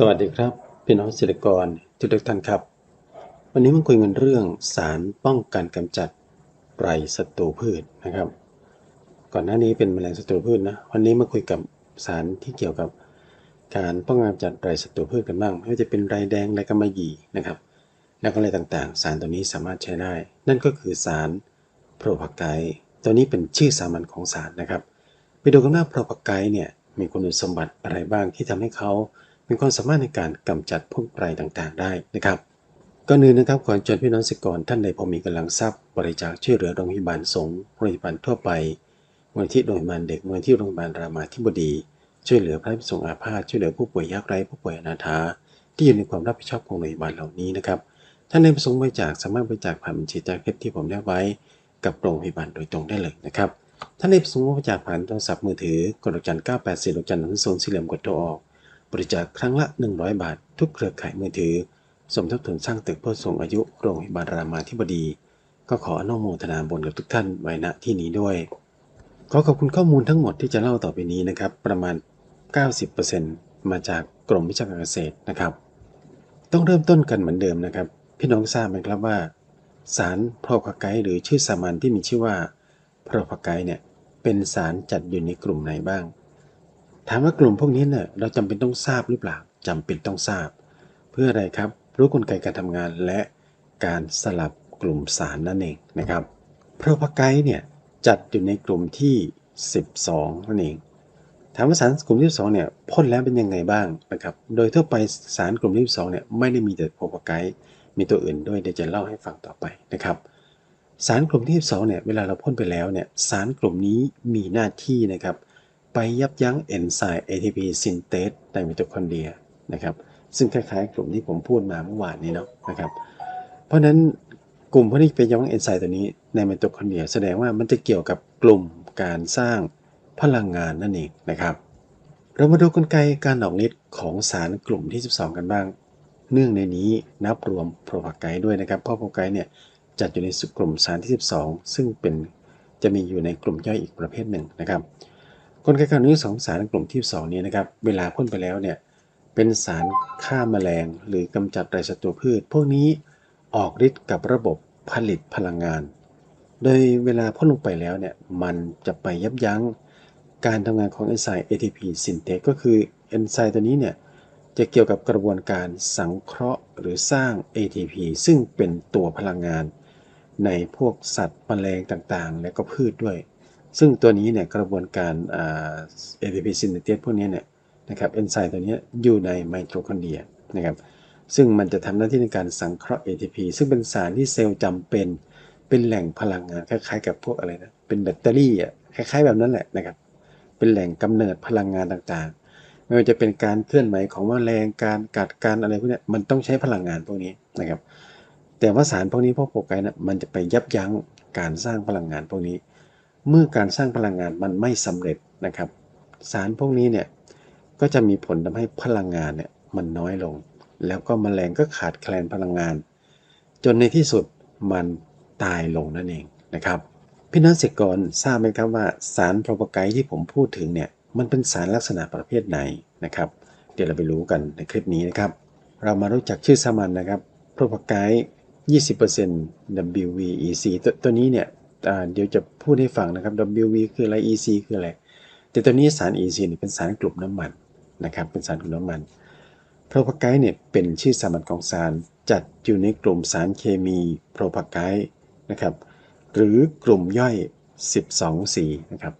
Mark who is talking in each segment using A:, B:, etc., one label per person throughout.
A: สวัสดีครับพี่น้องเกษตรกรทุกท่านครับ วันนี้มาคุยกันเรื่องสารป้องกันกำจัดไรศัตรูพืชนะครับ ก่อนหน้านี้เป็นแมลงศัตรูพืชนะวันนี้มาคุยกับสารที่เกี่ยวกับการป้องกันกำจัดไรศัตรูพืชกันบ้างไม่ว่าจะเป็นไรแดงไรกำมะหยี่นะครับ แล้วก็อะไรต่างๆ สารตัวนี้สามารถใช้ได้ นั่นก็คือสารโพรพาไกตัวนี้เป็นชื่อสามัญของสารนะครับ ไปดูกันว่าโพรพาไกเนี่ยมีคุณสมบัติอะไรบ้างที่ทำให้เขา มีความสามารถในการกำจัดพวกไรต่างๆ ได้นะครับก่อนอื่นนะครับขอเชิญพี่น้องสิกรท่านใดพอมีกำลังทรัพย์ บริจาคช่วยเหลือโรงพยาบาลสงฆ์โรงพยาบาลทั่วไปมูลที่โรงพยาบาลเด็กมูลที่โรงพยาบาลรามาธิบดี ช่วยเหลือพระภิกษุอาพาธช่วยเหลือผู้ป่วยยากไร้ผู้ป่วยอนาถาที่อยู่ในความรับผิดชอบของโรงพยาบาลเหล่านี้นะครับท่านใดประสงค์บริจาคสามารถบริจาคผ่านบัญชีจากเพที่ผมได้ไว้ กับโรงพยาบาลโดยตรงได้เลยนะครับท่านใดประสงค์บริจาคผ่านโทรศัพท์มือถือกดดอกจัน984ดอกจันทร์ศูนย์สี่เหลี่ยมกดโทรออก บริจาคครั้งละ 100 บาท ทุกเครือข่ายมือถือ สมทบทุนสร้างตึกผู้สูงอายุโรงพยาบาลรามาธิบดี ก็ขออนุโมทนาบุญกับทุกท่านไว้ณที่นี้ด้วย ขอขอบคุณข้อมูลทั้งหมดที่จะเล่าต่อไปนี้นะครับ ประมาณ 90%มาจากกรมวิชาการเกษตรนะครับ ต้องเริ่มต้นกันเหมือนเดิมนะครับ พี่น้องทราบไหมครับว่า สารโพรพาไกหรือชื่อสามัญที่มีชื่อว่าโพรพาไกเนี่ยเป็นสารจัดอยู่ในกลุ่มไหนบ้าง ถามว่ากลุ่มพวกนี้เนี่ยเราจำเป็นต้องทราบหรือเปล่าจำเป็นต้องทราบ เพื่ออะไรครับ รู้กลไกการทำงานและการสลับกลุ่มสารนั่นเองนะครับโพรพาไกต์เนี่ยจัดอยู่ในกลุ่มที่ 12นั่นเองถามว่าสารกลุ่มที่2เนี่ยพ่นแล้วเป็นยังไงบ้างนะครับโดยทั่วไปสารกลุ่มที่2เนี่ยไม่ได้มีแต่โพรพไกต์มีตัวอื่นด้วยเดี๋ยวจะเล่าให้ฟังต่อไปนะครับสารกลุ่มที่2เนี่ยเวลาเราพ่นไปแล้วเนี่ยสารกลุ่มนี้มีหน้าที่นะครับ ไปยับยั้งเอนไซม์ ATP ซินเตสในมิโตคอนเดรียนะครับซึ่งคล้ายๆ กลุ่มที่ผมพูดมาเมื่อวานนี้เนาะนะครับเพราะฉะนั้นกลุ่มพวกนี้ไปยับยั้งเอนไซม์ตัวนี้ในมิโตคอนเดรีย แสดงว่ามันจะเกี่ยวกับกลุ่มการสร้างพลังงานนั่นเองนะครับ เรามาดูกลไกการออกฤทธิ์ของสารกลุ่มที่ 12 กันบ้าง เนื่องในนี้นับรวมโพรพาไกต์ด้วยนะครับเพราะโพรพาไกต์เนี่ยจัดอยู่ในกลุ่มสารที่ 12 ซึ่งเป็นจะมีอยู่ในกลุ่มย่อยอีกประเภทหนึ่งนะครับ กลไกการนี้สองสารกลุ่มที่ 2 นี้นะครับ เวลาพ่นไปแล้วเนี่ย เป็นสารฆ่าแมลง หรือกำจัดไรศัตรูพืช พวกนี้ออกฤทธิ์กับระบบผลิตพลังงาน โดยเวลาพ่นลงไปแล้วเนี่ย มันจะไปยับยั้งการทำงานของเอนไซม์ ATP ซินเทสก็คือเอนไซม์ตัวนี้เนี่ย จะเกี่ยวกับกระบวนการสังเคราะห์หรือสร้าง ATP ซึ่งเป็นตัวพลังงาน ในพวกสัตว์แมลงต่างๆ และก็พืชด้วย ซึ่งตัวนี้เนี่ยกระบวนการ ATP ซินเทสพวกนี้เนี่ยนะครับเอนไซม์ตัวนี้อยู่ในไมโทคอนเดรียนะครับซึ่งมันจะทำหน้าที่ในการสังเคราะห์ ATP ซึ่งเป็นสารที่เซลล์จำเป็นเป็นแหล่งพลังงานคล้ายๆ กับพวกอะไรนะเป็นแบตเตอรี่อะคล้าย ๆ แบบนั้นแหละนะครับเป็นแหล่งกำเนิดพลังงานต่างๆ ไม่ว่าจะเป็นการเคลื่อนไหวของแมลงการกัดการอะไรพวกนี้มันต้องใช้พลังงานพวกนี้นะครับแต่ว่าสารพวกนี้พวกโปรไกนะมันจะไปยับยั้งการสร้างพลังงานพวกนี้ เมื่อการสร้างพลังงานมันไม่สำเร็จนะครับ สารพวกนี้เนี่ยก็จะมีผลทำให้พลังงานเนี่ยมันน้อยลง แล้วก็มแมลงก็ขาดแคลนพลังงาน จนในที่สุดมันตายลงนั่นเองนะครับพี่น้องเกษตรกรทราบไหมครับว่าสารโปรโพไกต์ที่ผมพูดถึงเนี่ยมันเป็นสารลักษณะประเภทไหนนะครับ เดี๋ยวเราไปรู้กันในคลิปนี้นะครับ เรามารู้จักชื่อสมัญนะครับโปรโพไกต์20% WVEC ตตัวนี้เนี่ย เดี๋ยวจะพูดให้ฟังนะครับ WV คืออะไร EC คืออะไร แต่ตัวนี้สาร EC เนี่ยเป็นสารกลุ่มน้ำมันนะครับ เป็นสารกลุ่มน้ำมันโพรพาไกต์เนี่ยเป็นชื่อสามัญของสารจัดอยู่ในกลุ่มสารเคมีโพรพาไกต์นะครับ หรือกลุ่มย่อย 12 สีนะครับ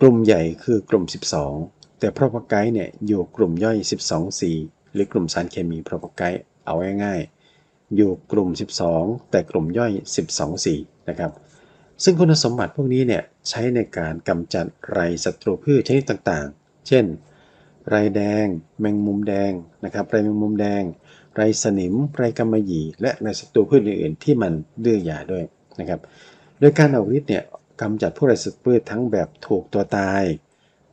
A: กลุ่มใหญ่คือกลุ่ม 12 แต่โพรพาไกต์เนี่ยอยู่กลุ่มย่อย 12 สี หรือกลุ่มสารเคมีโพรพาไกต์เอาง่ายๆอยู่กลุ่ม 12 แต่กลุ่มย่อย 12 สีนะครับ ซึ่งคุณสมบัติพวกนี้เนี่ยใช้ในการกำจัดไรศัตรูพืชชนิดต่างๆ เช่น ไรแดง แมงมุมแดงนะครับไรแมงมุมแดง ไรสนิม ไรกำมะหยี่ และไรศัตรูพืชอื่นๆ ที่มันดื้อยาด้วยนะครับ โดยการออกฤทธิ์เนี่ยกำจัดพวกไรศัตรูพืชทั้งแบบถูกตัวตาย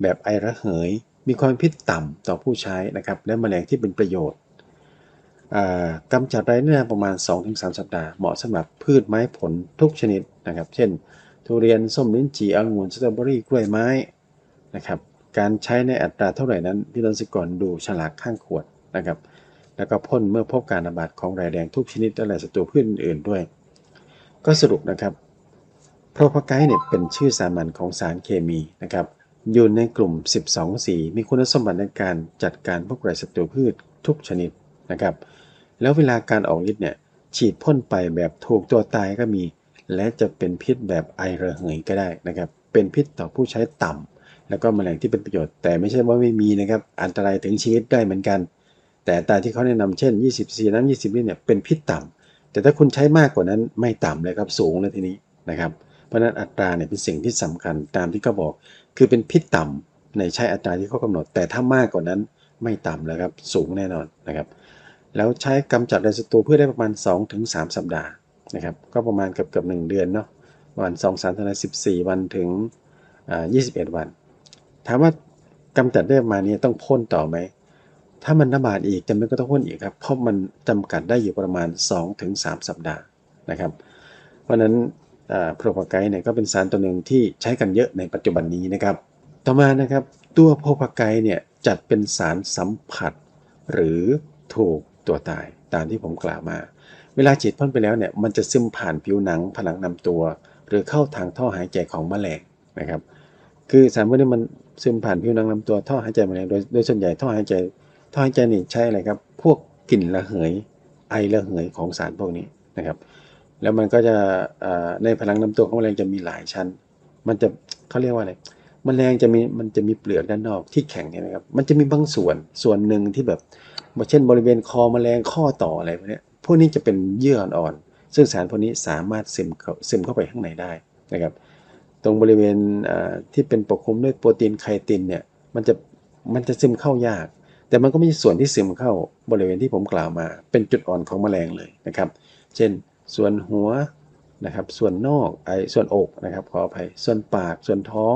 A: แบบไอระเหย มีความพิษต่ำต่อผู้ใช้นะครับ และแมลงที่เป็นประโยชน์ กำจัดไรเนื้อประมาณ 2-3 สัปดาห์ เหมาะสำหรับพืชไม้ผลทุกชนิดนะครับ เช่น ทุเรียน ส้มลิ้นจี่องุ่นสตรอเบอรี่ กล้วยไม้นะครับ การใช้ในอัตราเท่าไหร่นั้นพี่ต้นสิกรดูฉลากข้างขวดนะครับ แล้วก็พ่นเมื่อพบการระบาดของรายแดงทุกชนิดและศัตรูพืชอื่นๆด้วย ก็สรุปนะครับโพรพาไกด์เนี่ยเป็นชื่อสามัญของสารเคมีนะครับ อยู่ในกลุ่ม 12 สี มีคุณสมบัติในการจัดการพวกไรศัตรูพืชทุกชนิดนะครับ แล้วเวลาการออกฤทธิ์เนี่ย ฉีดพ่นไปแบบถูกตัวตายก็มี และจะเป็นพิษแบบไอระเหยก็ได้นะครับ เป็นพิษต่อผู้ใช้ต่ำแล้วก็แมลงที่เป็นประโยชน์ แต่ไม่ใช่ว่าไม่มีนะครับ อันตรายถึงชีวิตได้เหมือนกัน แต่ตาที่เขาแนะนำเช่น20ซีน้ำ20ลิตรเนี่ย เป็นพิษต่ำแต่ถ้าคุณใช้มากกว่านั้นไม่ต่ำเลยครับ สูงเลยทีนี้นะครับ เพราะฉะนั้นอัตราเนี่ยเป็นสิ่งที่สำคัญตามที่เขาบอก คือเป็นพิษต่ำในใช้อัตราที่เขากำหนด แต่ถ้ามากกว่านั้นไม่ต่ำแล้วครับ สูงแน่นอนนะครับ แล้วใช้กำจัดไรศัตรูพืชได้ประมาณ 2-3 สัปดาห์นะครับ ก็ประมาณเกือบเกือบหนึ่งเดือนเนาะประมาณ2 3สัปดาห์14 วันถึงอ่า21 วัน ถามว่ากำจัดได้ประมาณนี้ต้องพ่นต่อไหม ถ้ามันระบาดอีกจำเป็นก็ต้องพ่นอีกครับ เพราะมันจำกัดได้อยู่ประมาณ 2-3 สัปดาห์นะครับ เพราะฉะนั้นโพรพาไกด์เนี่ยก็เป็นสารตัวหนึ่งที่ใช้กันเยอะในปัจจุบันนี้นะครับ ต่อมานะครับตัวโพรพาไกด์เนี่ยจัดเป็นสารสัมผัส หรือถูก ตัวตายตามที่ผมกล่าวมา เวลาฉีดพ่นไปแล้วเนี่ยมันจะซึมผ่านผิวหนังผนังลำตัว หรือเข้าทางท่อหายใจของแมลงนะครับ คือสารพวกนี้มันซึมผ่านผิวหนังลำตัวท่อหายใจแมลงโดยโดยส่วนใหญ่ท่อหายใจท่อหายใจนี่ใช่อะไรครับ พวกกลิ่นระเหยไอระเหยของสารพวกนี้นะครับ แล้วมันก็จะในผนังลำตัวของแมลงจะมีหลายชั้น มันจะเขาเรียกว่าอะไรมแมลงจะมีมันจะมีเปลือกด้านนอกที่แข็งเห็นไหมครับ มันจะมีบางส่วนส่วนหนึ่งที่แบบ เช่นบริเวณคอมแมลงข้อต่ออะไรพวกนี้พวกนี้จะเป็นเยื่ออ่อนๆซึ่งสารพวกนี้สามารถซึมเข้าซึมเข้าไปข้างในได้นะครับตรงบริเวณที่เป็นปกคลุมด้วยโปรตีนไคตินเนี่ยมันจะมันจะซึมเข้ายาก แต่มันก็ไม่ใช่ส่วนที่ซึมเข้าบริเวณที่ผมกล่าวมา เป็นจุดอ่อนของแมลงเลยนะครับ เช่นส่วนหัวนะครับส่วนนอกไอส่วนอกนะครับขออภัยส่วนปากส่วนท้อง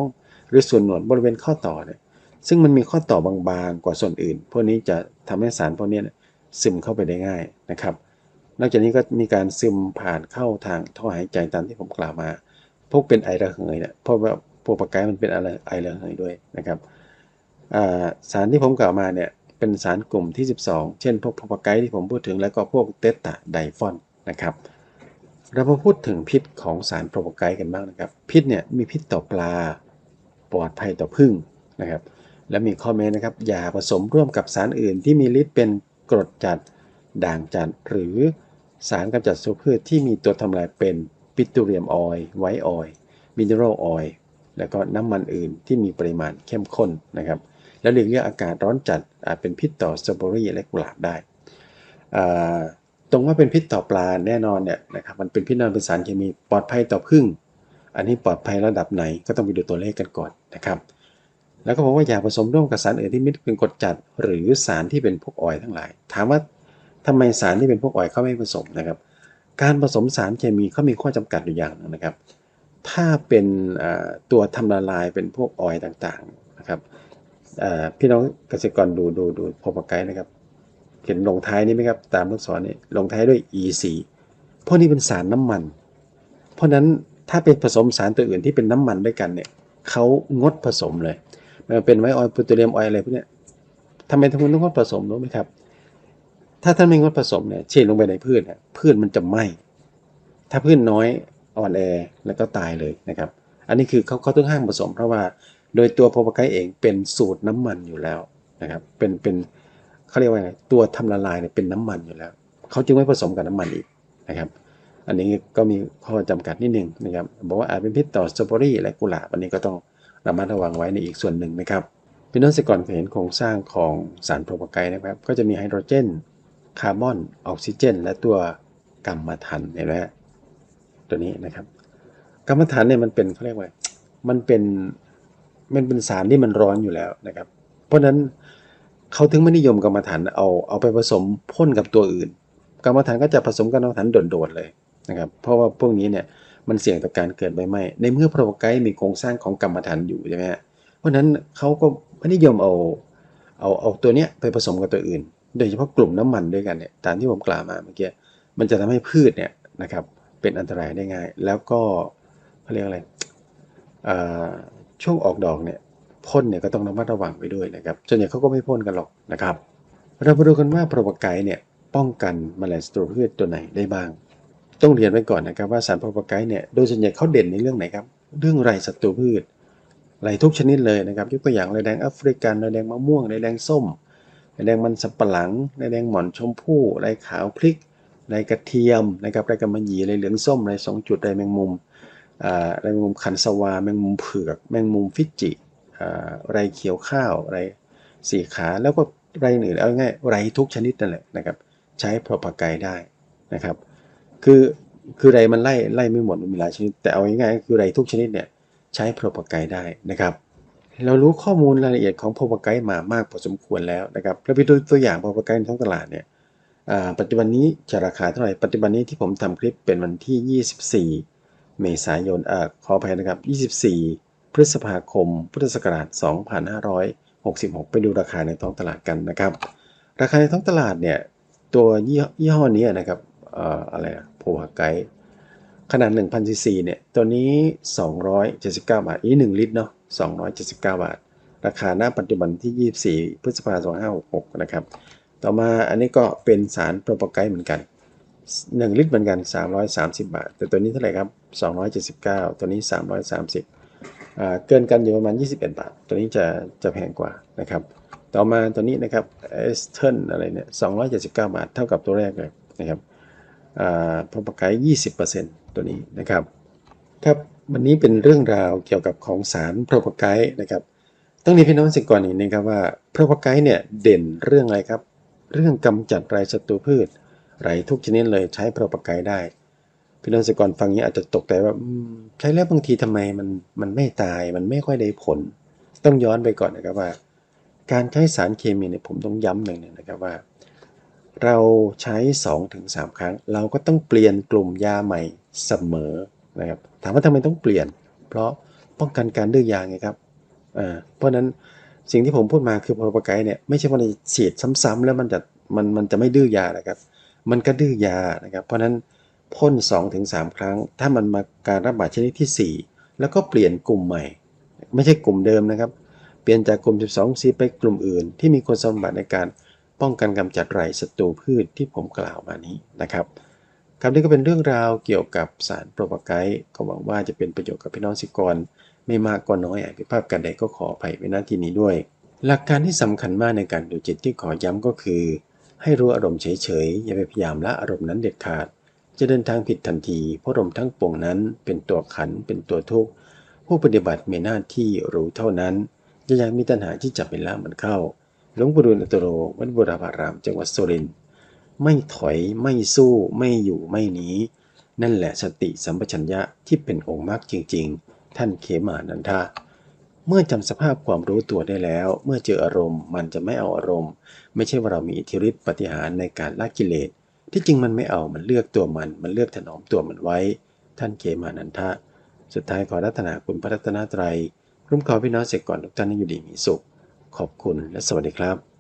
A: หรือส่วนหนวดบริเวณข้อต่อเนี่ย ซึ่งมันมีข้อต่อบางๆกว่าส่วนอื่น พวกนี้จะทำให้สารพวกนี้ซึมเข้าไปได้ง่ายนะครับ นอกจากนี้ก็มีการซึมผ่านเข้าทางท่อหายใจตามที่ผมกล่าวมา พวกเป็นไอระเหยเนี่ยเพราะว่าพวกปากกายมันเป็นอะไรไอระเหยด้วยนะครับสารที่ผมกล่าวมาเนี่ยเป็นสารกลุ่มที่ 12 เช่น พวกพปากไกที่ผมพูดถึงแล้วก็พวกเตตาไดฟอนนะครับเรามาพูดถึงพิษของสารโปรโปไกกันบ้างนะครับ พิษเนี่ยมีพิษต่อปลาปลอดภัยต่อพึ่งนะครับ และมีข้อแม้นะครับ อย่าผสมร่วมกับสารอื่นที่มีฤทธิ์เป็นกรดจัด ด่างจัด หรือสารกำจัดศัตรูพืชที่มีตัวทำลายเป็นปิตูเรียมออยล์ไวท์ออยล์มินเนอรัลออยล์แล้วก็น้ำมันอื่นที่มีปริมาณเข้มข้นนะครับ และหลีกเลี่ยงอากาศร้อนจัดอาจเป็นพิษต่อสตรอเบอรี่และกุหลาบได้ตรงว่าเป็นพิษต่อปลาแน่นอนเนี่ยนะครับมันเป็นพิษนอนเป็นสารเคมีปลอดภัยต่อพึ่ง อันนี้ปลอดภัยระดับไหนก็ต้องไปดูตัวเลขกันก่อนนะครับ แล้วก็บอกว่าอย่าผสมร่วมกับสารอื่นที่ม่เป็นกรดจัด หรือสารที่เป็นพวกออยทั้งหลาย ถามว่าทำไมสารที่เป็นพวกออยเขาไม่ผสมนะครับ การผสมสารเคมีเขามีข้อจำกัดอยู่อย่างนึงนะครับ ถ้าเป็นตัวทำละลายเป็นพวกออยต่างๆนะครับพี่น้องเกษตรกรดูดูดูพอปากไกนะครับ เห็นลงท้ายนี้ไหมครับตามลูกศรนี่ลงท้ายด้วย EC พวกนี้เป็นสารน้ำมัน เพราะนั้นถ้าเป็นผสมสารตัวอื่นที่เป็นน้ำมันด้วยกันเนี่ยเขางดผสมเลย เป็นไวออยล์ปูตเรียมออยล์อะไรพวกนี้ทำไมท่านต้องงดผสมรู้ไหมครับ ถ้าท่านไม่งดผสมเนี่ยเช่นลงไปในพืชนี่พืชมันจะไหม้ถ้าพืชน้อยอ่อนแอแล้วก็ตายเลยนะครับ อันนี้คือเขาเขาต้องห้ามผสม เพราะว่าโดยตัวโพปไกเองเป็นสูตรน้ำมันอยู่แล้วนะครับ เป็นเป็นเขาเรียกว่าไงตัวทำละลายเนี่ยเป็นน้ำมันอยู่แล้วเขาจึงไม่ผสมกับน้ำมันอีกนะครับ อันนี้ก็มีข้อจำกัดนิดนึงนะครับบอกว่าอาจเป็นพิษต่อสตรอเบอรี่และกุหลาบอันนี้ก็ต้อง ระมัดระวังไว้ในอีกส่วนหนึ่งนะครับพี่น้องสก่อนเคยเห็นโครงสร้างของสารโพรพไกนะครับ ก็จะมีไฮโดรเจน คาร์บอน ออกซิเจน และตัวกัมมันถันเห็นไหมตัวนี้นะครับกัมมันถันเนี่ยมันเป็นเขาเรียกว่ามันเป็นมันเป็นสารที่มันร้อนอยู่แล้วนะครับ เพราะฉะนั้นเขาถึงไม่นิยมกรรมฐานเอาเอาไปผสมพ่นกับตัวอื่น กรรมฐานก็จะผสมกับกรรมฐานโดดๆเลยนะครับ เพราะว่าพวกนี้เนี่ย มันเสี่ยงต่อการเกิดใบไหม้ในเมื่อโปรไกด์มีโครงสร้างของกรรมฐานอยู่ใช่ไหมฮะเพราะฉนั้นเขาก็ไม่นิยมเอาเอาเอาตัวเนี้ยไปผสมกับตัวอื่น โดยเฉพาะกลุ่มน้ำมันด้วยกันเนี่ยตามที่ผมกล่าวมาเมื่อกี้มันจะทำให้พืชเนี่ยนะครับเป็นอันตรายได้ง่าย แล้วก็เขาเรียกอะไรช่วงออกดอกเนี่ยพ่นเนี่ยก็ต้องระมัดระวังไปด้วยนะครับส่วนใหญ่เขาก็ไม่พ่นกันหรอกนะครับ เรามาดูกันว่าโปรโปไกด์เนี่ยป้องกันแมลงศัตรูพืชตัวไหนได้บ้าง ต้องเรียนไว้ก่อนนะครับว่าสารโปรโปไกด์เนี่ยโดยส่วนใหญ่เขาเด่นในเรื่องไหนครับ เรื่องไรศัตรูพืชไรทุกชนิดเลยนะครับยกตัวอย่างไรแดงแอฟริกันไรแดงมะม่วงไรแดงส้มไรแดงมันสับปะหลังไรแดงหม่อนชมพู่ไรขาวพริกไรกระเทียมนะครับไรกำมะหยี่ไรเหลืองส้มไรสองจุดไรแมงมุมไรแมงมุมขันสวาแมงมุมเผือกแมงมุมฟิจิไรเขียวข้าวไรสีขาแล้วก็ไรอื่นเอาง่ายไรทุกชนิดนั่นแหละนะครับ ใช้โปรปาไกได้นะครับ คือคือไรมันไล่ไล่ไม่หมดมันมีหลายชนิด แต่เอาง่ายๆคือไรทุกชนิดเนี่ยใช้โปรโปไกด์ได้นะครับ เรารู้ข้อมูลรายละเอียดของโปรโปไกด์มามากพอสมควรแล้วนะครับแล้วไปดูตัวอย่างโปรโปไกด์ในท้องตลาดเนี่ยปัจจุบันนี้จะราคาเท่าไหร่ปัจจุบันนี้ที่ผมทำคลิปเป็นวันที่ 24 เมษายนอ่าขออภัยนะครับ 24 พฤษภาคม พุทธศักราช 2566 ไปดูราคาในท้องตลาดกันนะครับ ราคาในท้องตลาดเนี่ยตัวยี่ห้อนี้นะครับเอ่ออะไร โปรโปไกขนาด1,000ซีซีเนี่ย ตัวนี้ 279 บาท อีก1ลิตรเนาะ279 บาท ราคาหน้าปัจจุบันที่ 24 พฤษภาคม2566 นะครับ ต่อมาอันนี้ก็เป็นสารโปรโปไกเหมือนกัน 1 ลิตรเหมือนกัน 330 บาท แต่ตัวนี้เท่าไหร่ครับ 279 ตัวนี้ 330อ่าเกินกันอยู่ประมาณ 21 บาท ตัวนี้จะจะแพงกว่านะครับ ต่อมาตัวนี้นะครับเอสเทนอะไรเนี่ย 279 บาท เท่ากับตัวแรกเลยนะครับ โปรโปไกด์20%ตัวนี้นะครับครับวันนี้เป็นเรื่องราวเกี่ยวกับของสารโปรโปไกด์นะครับ ต้องเรียนพี่น้องสิก่อนอีกนะครับว่าโปรโปไกด์เนี่ยเด่นเรื่องอะไรครับ เรื่องกำจัดไรศัตรูพืชไรทุกชนิดเลยใช้โปรโปไกด์ได้ พี่น้องสิกรฟังนี้อาจจะตกใจว่าใช้แล้วบางทีทำไมมันมันไม่ตายมันไม่ค่อยได้ผล ต้องย้อนไปก่อนนะครับว่า การใช้สารเคมีเนี่ยผมต้องย้ำหนึ่งนะครับว่า เราใช้ 2-3 ครั้ง เราก็ต้องเปลี่ยนกลุ่มยาใหม่เสมอนะครับถามว่าทำไมต้องเปลี่ยน เพราะป้องกันการดื้อยาไงครับอ่าเพราะนั้นสิ่งที่ผมพูดมาคือโปรปไกเนี่ยไม่ใช่ว่าเราฉีดซ้ำๆแล้วมันจะมันมันจะไม่ดื้อยานะครับ มันก็ดื้อยานะครับ เพราะฉะนั้นพ่น 2-3 ครั้ง ถ้ามันมาการระบาดชนิดที่ 4 แล้วก็เปลี่ยนกลุ่มใหม่ ไม่ใช่กลุ่มเดิมนะครับ เปลี่ยนจากกลุ่ม 12 c ไปกลุ่มอื่น ที่มีคุณสมบัติในการ ป้องกันกำจัดไรศัตรูพืชที่ผมกล่าวมานี้นะครับครับนี่ก็เป็นเรื่องราวเกี่ยวกับสารโปรโปไกด์ก็หวังว่าจะเป็นประโยชน์กับพี่น้องสิกร ไม่มากก็น้อยอาจผิพาดกันใดก็ขออภัยไว้ณที่นี้ด้วย หลักการที่สำคัญมากในการดูจิตที่ขอย้ำก็คือ ให้รู้อารมณ์เฉยๆอย่าไปพยายามละอารมณ์นั้นเด็ดขาด จะเดินทางผิดทันที เพราะอารมณ์ทั้งปวงนั้นเป็นตัวขันเป็นตัวทุกข์ผู้ปฏิบัติมีหน้าที่รู้เท่านั้นจะยังมีตัณหาที่จะเป็นละมันเข้า หลวงปู่ดูลอตโรวัดบุรพาราม จังหวัดสุรินทร์ไม่ถอยไม่สู้ไม่อยู่ไม่หนีนั่นแหละสติสัมปชัญญะที่เป็นองค์มรรคจริง ๆ ท่านเขมานันทาเมื่อจำสภาพความรู้ตัวได้แล้ว เมื่อเจออารมณ์ มันจะไม่เอาอารมณ์ ไม่ใช่ว่าเรามีอิทธิฤทธิปฏิหารในการละกิเลส ที่จริงมันไม่เอา มันเลือกตัวมัน มันเลือกถนอมตัวมันไว้ ท่านเขมานันทะ สุดท้ายขอรัตนาคุณพระรัตนตรัยคุ้มครองพี่น้องเสกก่อนทุกท่านให้อยู่ดีมีสุข ขอบคุณและสวัสดีครับ